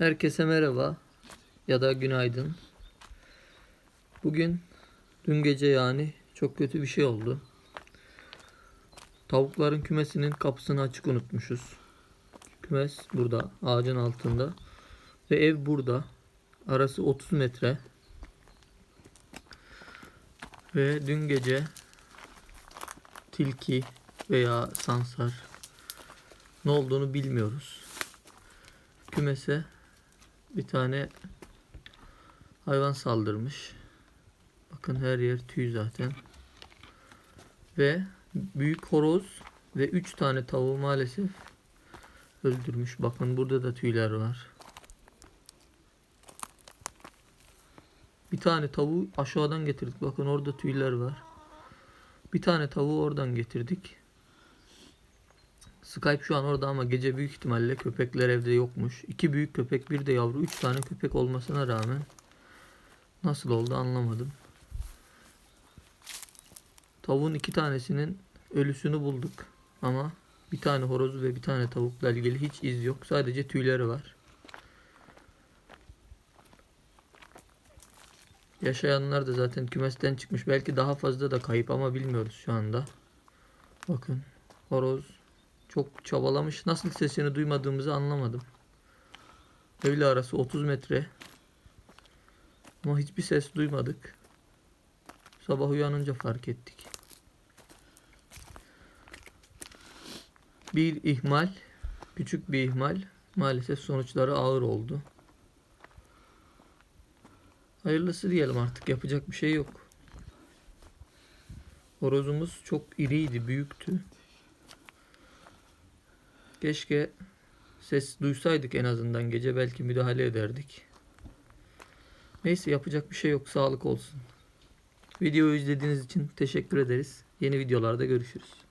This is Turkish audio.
Herkese merhaba ya da günaydın. Bugün dün gece yani çok kötü bir şey oldu. Tavukların kümesinin kapısını açık unutmuşuz. Kümes burada ağacın altında ve ev burada. Arası 30 metre. Ve dün gece tilki veya sansar ne olduğunu bilmiyoruz. Kümese bir tane hayvan saldırmış. Bakın her yer tüy zaten. Ve büyük horoz ve 3 tane tavuğu maalesef öldürmüş. Bakın burada da tüyler var. Bir tane tavuğu aşağıdan getirdik. Bakın orada tüyler var. Bir tane tavuğu oradan getirdik. Skype şu an orada ama gece büyük ihtimalle köpekler evde yokmuş. İki büyük köpek bir de yavru. Üç tane köpek olmasına rağmen nasıl oldu anlamadım. Tavuğun iki tanesinin ölüsünü bulduk. Ama bir tane horozu ve bir tane tavukla ilgili hiç iz yok. Sadece tüyleri var. Yaşayanlar da zaten kümesten çıkmış. Belki daha fazla da kayıp ama bilmiyoruz şu anda. Bakın horoz çok çabalamış. Nasıl sesini duymadığımızı anlamadım. Evle arası 30 metre. Ama hiçbir ses duymadık. Sabah uyanınca fark ettik. Bir ihmal, küçük bir ihmal maalesef sonuçları ağır oldu. Hayırlısı diyelim artık yapacak bir şey yok. Horozumuz çok iriydi, büyüktü. Keşke ses duysaydık en azından gece belki müdahale ederdik. Neyse yapacak bir şey yok. Sağlık olsun. Videoyu izlediğiniz için teşekkür ederiz. Yeni videolarda görüşürüz.